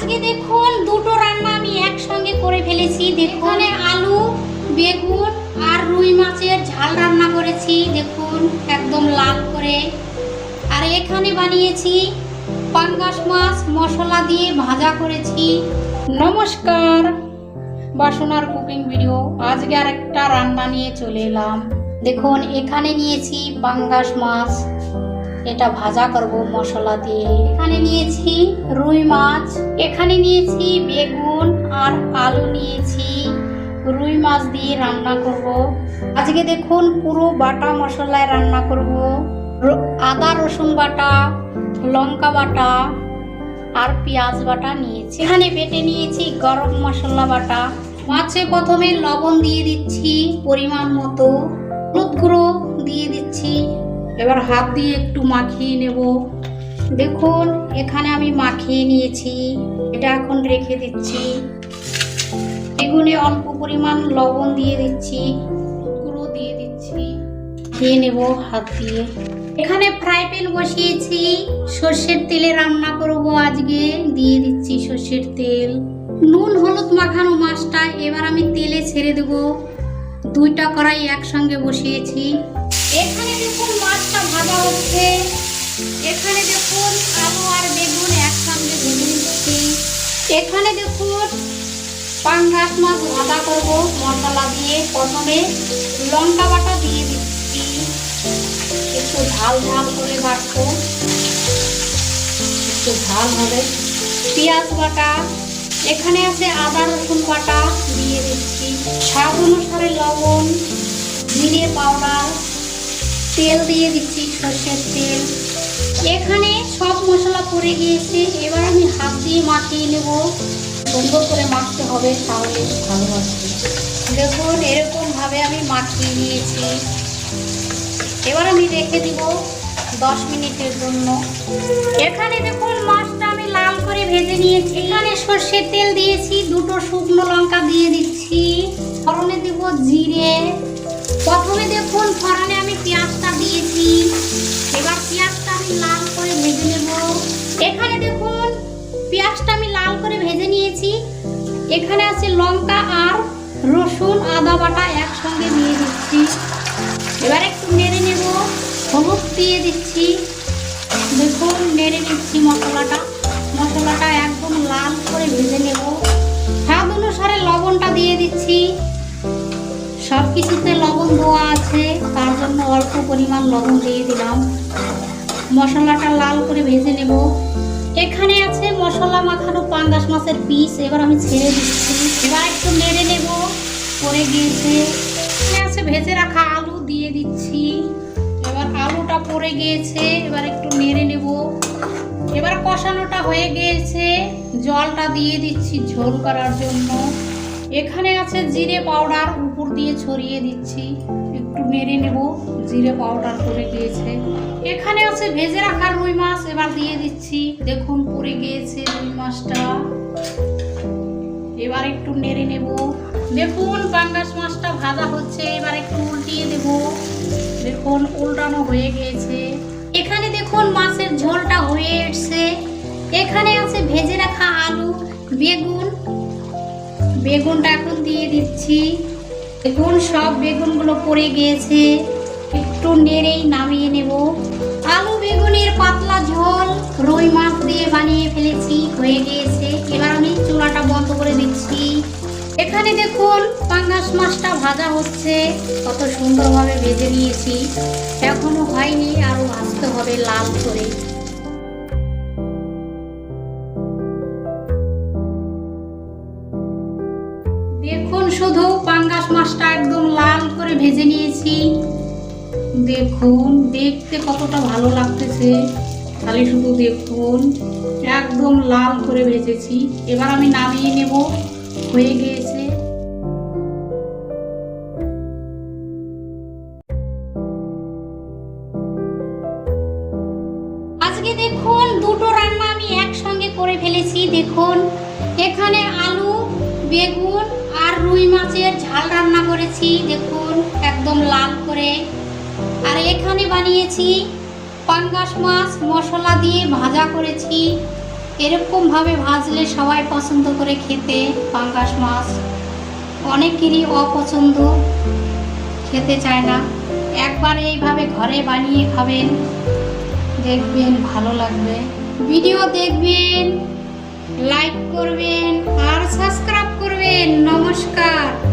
আজকে দেখুন দুটো রান্না আমি একসঙ্গে করে ফেলেছি। দেখুন, আলু, বেগুন আর রুই মাছের ঝাল রান্না করেছি। দেখুন, একদম লাল করে। আর এখানে বানিয়েছি পাঙ্গাস মাছ, মশলা দিয়ে ভাজা করেছি। নমস্কার। বাসনার কুকিং ভিডিও। আজকে আর একটা রান্না নিয়ে চলে এলাম। দেখুন, এখানে নিয়েছি পাঙ্গাস মাছ। এটা ভাজা করব মশলা দিয়ে। এখানে নিয়েছি রুই মাছ, এখানে নিয়েছি বেগুন আর আলু নিয়েছি। রুই মাছ দিয়ে রান্না করব। আজকে দেখুন পুরো বাটা মশলায় রান্না করব। আদা, রসুন বাটা, লঙ্কা বাটা আর পেঁয়াজ বাটা নিয়েছি। এখানে বেটে নিয়েছি গরম মশলা বাটা। মাছে প্রথমে লবণ দিয়ে দিচ্ছি পরিমাণ মতো। হলুদ গুঁড়ো দিয়ে দিচ্ছি। এবার হাত দিয়ে একটু মাখিয়ে নেব। দেখুন, এখানে আমি মাখিয়ে নিয়েছি। এটা এখন রেখে দিচ্ছি। বেগুনে অল্প পরিমাণ লবণ দিয়ে দিচ্ছি। গুঁড়ো দিয়ে দিচ্ছি। খেয়ে নেব হাত দিয়ে। এখানে ফ্রাই প্যান বসিয়েছি। সর্ষের তেলে রান্না করব আজকে। দিয়ে দিচ্ছি সর্ষের তেল। নুন, হলুদ মাখানো মাছটা এবার আমি তেলে ছেড়ে দেব। দুইটা কড়াই একসঙ্গে বসিয়েছি। এখানে দেখুন মাছটা ভাজা হচ্ছে, এখানে দেখুন আলু আর বেগুন একসঙ্গে ভেজে নিচ্ছি। এখানে দেখুন পাঙ্গাস মাছ ভাজা করব, মশলা দিয়ে প্রথমে লঙ্কা বাটা দিয়ে দিচ্ছি। একটু ঝাল ঝাল করে বাটবো। একটু ঝাল হবে। পেঁয়াজ বাটা, এখানে আছে আদা রসুন বাটা দিয়ে দিচ্ছি। স্বাদ অনুসারে লবণ, জিরে পাউডার তেল দিয়ে দিচ্ছি সর্ষের তেল। এখানে সব মশলা পড়ে গিয়েছে। এবার আমি হাত দিয়ে মাখিয়ে নেব। সুন্দর করে মাখতে হবে তাহলে ভালো আসবে দেখুন, এরকমভাবে আমি মাখিয়ে নিয়েছি। এবার আমি রেখে দিব দশ মিনিটের জন্য। এখানে দেখুন, মাছটা আমি লাল করে ভেজে নিয়েছি। এখানে সর্ষের তেল দিয়েছি, দুটো শুকনো লঙ্কা দিয়ে দিচ্ছি। ফোড়নে দেব জিরে। প্রথমে দেখুন, ফোড়নে পেঁয়াজটা আমি লাল করে ভেজে নেব। এখানে দেখুন, পেঁয়াজটা আমি লাল করে ভেজে নিয়েছি। এখানে আছে লঙ্কা আর রসুন, আদা বাটা একসঙ্গে দিয়ে দিচ্ছি। এবার একটু নেড়ে নেব, হলুদ দিয়ে দিচ্ছি। দেখুন, নেড়ে নিচ্ছি মশলাটা। মশলাটা একদম লাল করে ভেজে নেব। স্বাদ অনুসারে লবণটা দিয়ে দিচ্ছি। সব কিছুতে আছে, তার জন্য অল্প পরিমাণ লবণ দিয়ে দিলাম। মশলাটা লাল করে ভেজে নেব। এখানে আছে মশলা মাখানো পাঙ্গাস মাছের পিস, এবার আমি ছেড়ে দিচ্ছি। এবার একটু নেড়ে নেব পরে গিয়েছে। এখানে আছে ভেজে রাখা আলু দিয়ে দিচ্ছি। এবার আলুটা পড়ে গিয়েছে, এবার একটু নেড়ে নেব। এবার কষানোটা হয়ে গিয়েছে। জলটা দিয়ে দিচ্ছি ঝোল করার জন্য। এখানে আছে জিরে পাউডার, উপর দিয়ে ছড়িয়ে দিচ্ছি। একটু নেড়ে নেব, জিরে পাউডার পড়ে গিয়েছে। এখানে আছে ভেজে রাখা রুই মাছ, এবার দিয়ে দিচ্ছি। দেখুন, পড়ে গিয়েছে রুই মাছটা। এবার একটু নেড়ে নেব। দেখুন, পাঙ্গাস মাছটা ভাজা হচ্ছে, এবার একটু উল্টিয়ে দেব। দেখুন, উল্টানো হয়ে গিয়েছে। এখানে দেখুন, মাছের ঝোলটা হয়ে এসছে। এখানে আছে ভেজে রাখা আলু, বেগুন বেগুনটা এখন দিয়ে দিচ্ছি। দেখুন, সব বেগুনগুলো পড়ে গিয়েছে। একটু নেড়েই নামিয়ে নেব। আলু বেগুনের পাতলা ঝোল, রুই মাছ দিয়ে বানিয়ে ফেলেছি, হয়ে গিয়েছে। এবার আমি চুলাটা বন্ধ করে দিচ্ছি। এখানে দেখুন, পাঙ্গাস মাছটা ভাজা হচ্ছে। কত সুন্দরভাবে ভেজে নিয়েছি। এখনও হয়নি, আরও ভাজতে হবে লাল করে। মাছটা একদম লাল করে ভেজে নিয়েছি। দেখুন, দেখতে কতটা ভালো লাগতেছে। খালি শুধু দেখুন, একদম লাল করে ভেজেছি। এবার আমি নামিয়ে নেব। হয়ে গিয়েছে। আজকে দেখুন, দুটো রান্না আমি একসঙ্গে করে ফেলেছি। দেখুন, এখানে আলু, বেগুন আর রুই মাছের ঝাল করেছি দেখুন, একদম লাল করে। আর এখানে বানিয়েছি পাঙ্গাস মাছ, মশলা দিয়ে ভাজা করেছি। এরকমভাবে ভাজলে সবাই পছন্দ করে খেতে পাঙ্গাস মাছ। অনেকেরই অপছন্দ, খেতে চায় না। একবার এইভাবে ঘরে বানিয়ে খাবেন, দেখবেন ভালো লাগবে। ভিডিও দেখবেন, লাইক করবেন আর সাবস্ক্রাইব করবেন। নমস্কার।